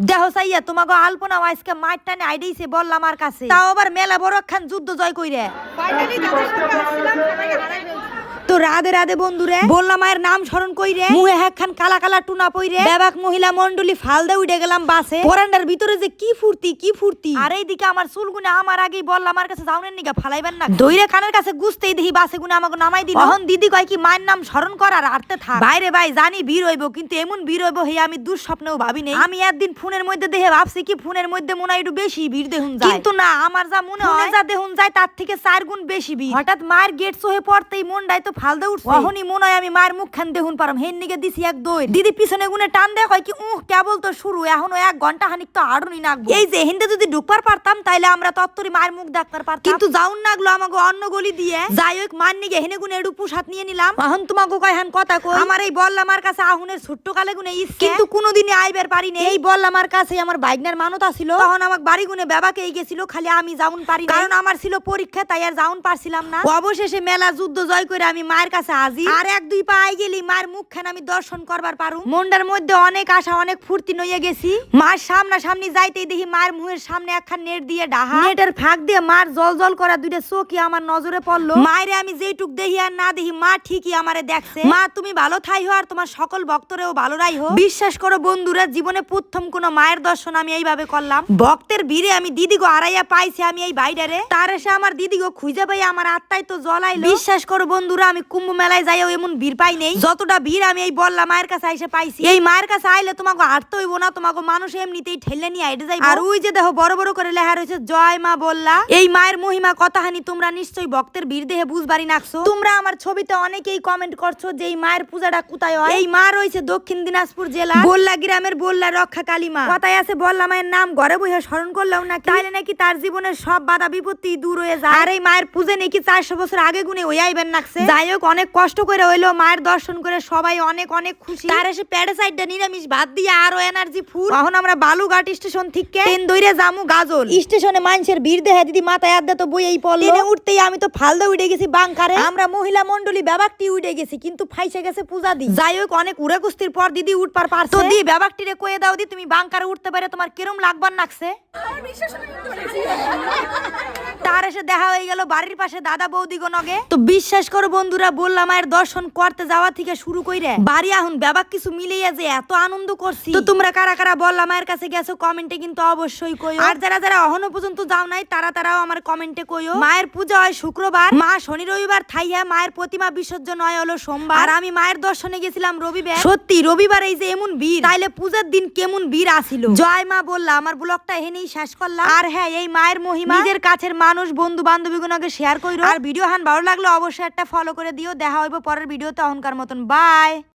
দেহ সাইয়া তোমাকে আলপনা আজকে মাঠ টানে আইডিছে বললাম আমার কাছে। তাও আবার মেলা বড় খান যুদ্ধ জয় কইরে। তো রাধে রাধে বন্ধুরে। বললাম মায়ের নাম স্মরণ কইরে মুহে একখান কালা কালা টুনা পইরে বেবাক মহিলা মন্ডলী ফালদে উঠে গেলাম বাসে। পরান্ডার ভিতরে যে কি ফুর্তি কি ফুর্তি। আর এইদিকে আমার চুলগুনে আমার আগেই বললাম আমার কাছে যাওনের নিগা ফালাইবেন না। দইরে কানের কাছে গুছতেই দেখি বাসে গুনে আমাকে নামাই দিল। তখন দিদি কয় কি মায়ের নাম স্মরণ করার আরতে থাক। বাইরে ভাই জানি ভিড় হইব কিন্তু এমন ভিড় হইব হে আমি দুঃস্বপ্নেও ভাবি নেই। আমি একদিন ফোনের মধ্যে দেখে ভাবছি কি ফোনের মধ্যে মনে হয় একটু বেশি ভিড় দেখুন যায়। কিন্তু না আমার যা মনে হয় যা দেখুন যায় তার থেকে চার গুণ বেশি ভিড় হঠাৎ মায়ের গেট সোহে পড়তেই মনটাই তো ফালদে উঠছে। অহনি মনে হয় আমি মায়ের মুখ খান দেখুন পারম। হেন নিকে দিছি এক দই। দিদি পিছনে গুনে টান দেয় কয় কি উহ কেবল তো শুরু? এখনও এক ঘণ্টা খানিক তো আড়ুনি নাগবো। এই যে হিন্দে যদি ঢুকবার পারতাম তাইলে আমরা তত্তরি মায়ের মুখ দেখতে পারতাম। কিন্তু যাউন নাগলো আমাকে অন্য গলি দিয়ে। যাই হোক মার নিগে হেনে গুনে একটু পুষাত নিয়ে নিলাম। এখন তোমাকে কয় হান কথা কই? আমার এই বললাম আমার কাছে আহুনের ছোট্ট কালে গুনে ইচ্ছে। কিন্তু কোনোদিনই আইবার পারি নাই। এই বললাম আমার কাছে আমার বাইকনার মানত ছিল। তখন আমাকে বাড়ি গুনে বেবাকে গেছিল খালি আমি যাউন পারি কারণ আমার ছিল পরীক্ষা তাই আর যাউন পারছিলাম না। অবশেষে মেলা যুদ্ধ জয় করে আমি মায়ের কাছে হাজির। আর এক দুই পা আই গেলি মায়ের মুখখান আমি দর্শন করবার পারু মন্ডার মধ্যে অনেক আশা অনেক ফুর্তি নইয়ে গেছি। মার সামনা সামনি যাইতেই দেখি মায়ের মুহের সামনে একখান নেট দিয়ে ডাহা। নেটের ফাঁক দিয়ে মার জল জল করা দুইটা চোখই আমার নজরে পড়ল। মায়েরে আমি যেইটুক দেখি আর না দেখি মা ঠিকই আমারে দেখছে। মা তুমি ভালো থাই হো আর তোমার সকল ভক্তরেও ভালো রাই হো বিশ্বাস করো বন্ধুরা জীবনে প্রথম কোন মায়ের দর্শন আমি এইভাবে করলাম। ভক্তের ভিড়ে আমি দিদিগো আড়াইয়া পাইছি আমি এই বাইরে তার এসে আমার দিদিগো খুঁজে পাই আমার আত্মাই তো জ্বলাইলো বিশ্বাস করো বন্ধুরা আমি কুম্ভ মেলায় যাইও, এমন ভিড় পাই নেই। যতটা ভিড় আমি এই বললা মায়ের কাছে এসে পাইছি। এই মায়ের কাছে আইলে তোমাকে আটতে হইব না, তোমাকে মানুষ এমনিতেই ঠেলে নিয়ে আইটে যাই আর ওই যে দেখো, বড় বড় করে লেখা রয়েছে, জয় মা বললা। এই মায়ের মহিমা কথাহানি তোমরা নিশ্চয়ই ভক্তের ভিড় দেহে বুঝবারই নাকছো। তোমরা আমার ছবিতে অনেকেই কমেন্ট করছ যে এই মায়ের পূজাটা কোথায় হয়। এই মা রয়েছে দক্ষিণ দিনাজপুর জেলা। বল্লা গ্রামের বললা রক্ষা কালী মা কথায় আছে, বললা মায়ের নাম ঘরে বইয়া স্মরণ করলাম না তাইলে নাকি তার জীবনের সব বাধা বিপত্তি দূর হয়ে যায়। আর এই মায়ের পূজা নাকি চারশো বছর আগে গুনে ওই আইবেন নাকছে? যাই হোক অনেক কষ্ট করে হইল মায়ের দর্শন করে সবাই অনেক অনেক খুশি। তার এসে প্যাডে সাইডটা নিরামিষ ভাত দিয়ে আরও এনার্জি ফুল এখন আমরা বালুঘাট স্টেশন থেকে ট্রেন দইরে জামু গাজল। স্টেশনে মানুষের ভিড় দেখে দিদি মাথায় আড্ডা তো বইয়েই পড়ল। ট্রেনে উঠতেই আমি তো ফালদা উঠে গেছি বাংকারে। আমরা মহিলা মন্ডলী ব্যাবাকটি উঠে গেছি কিন্তু ফাইসে গেছে পূজা দি যাই হোক অনেক উড়ে কুস্তির পর দিদি উঠবার পারছে। তো দি ব্যাবাকটি রে কয়ে দাও দি তুমি বাংকারে উঠতে পারে তোমার কিরম লাগবার নাকছে? আমার তার এসে দেখা হয়ে গেল বাড়ির পাশে দাদা বৌদি নগে। তো বিশ্বাস করো বন্ধুরা, বললাম মায়ের দর্শন করতে যাওয়া থেকে শুরু কইরে। বাড়ি এখন ব্যাবাক কিছু মিলিয়ে যে এত আনন্দ করছি। তো তোমরা কারা কারা বললাম মায়ের কাছে গেছো, কমেন্টে কিন্তু অবশ্যই কইও। আর যারা যারা এখনও পর্যন্ত যাও নাই, তারা তারাও আমার কমেন্টে কইও। মায়ের পূজা হয় শুক্রবার। মা শনি রবিবার থাইয়া মায়ের প্রতিমা বিসর্জন হয় হলো সোমবার। আর আমি মায়ের দর্শনে গেছিলাম রবিবার। সত্যি, রবিবার এই যে এমন ভিড়, তাইলে পূজার দিন কেমন ভিড় আসিল। জয় মা বললা, আমার ব্লগটা এখানেই শেষ করলাম। আর হ্যাঁ এই মায়ের মহিমা, নিজের কাছের মানুষ বন্ধু বান্ধবীগুলোকে শেয়ার কইরো। আর ভিডিও হান ভালো লাগলে অবশ্যই একটা ফলো করে দিও। দেখা হইব পরের ভিডিওতে অহংকার মতন। বাই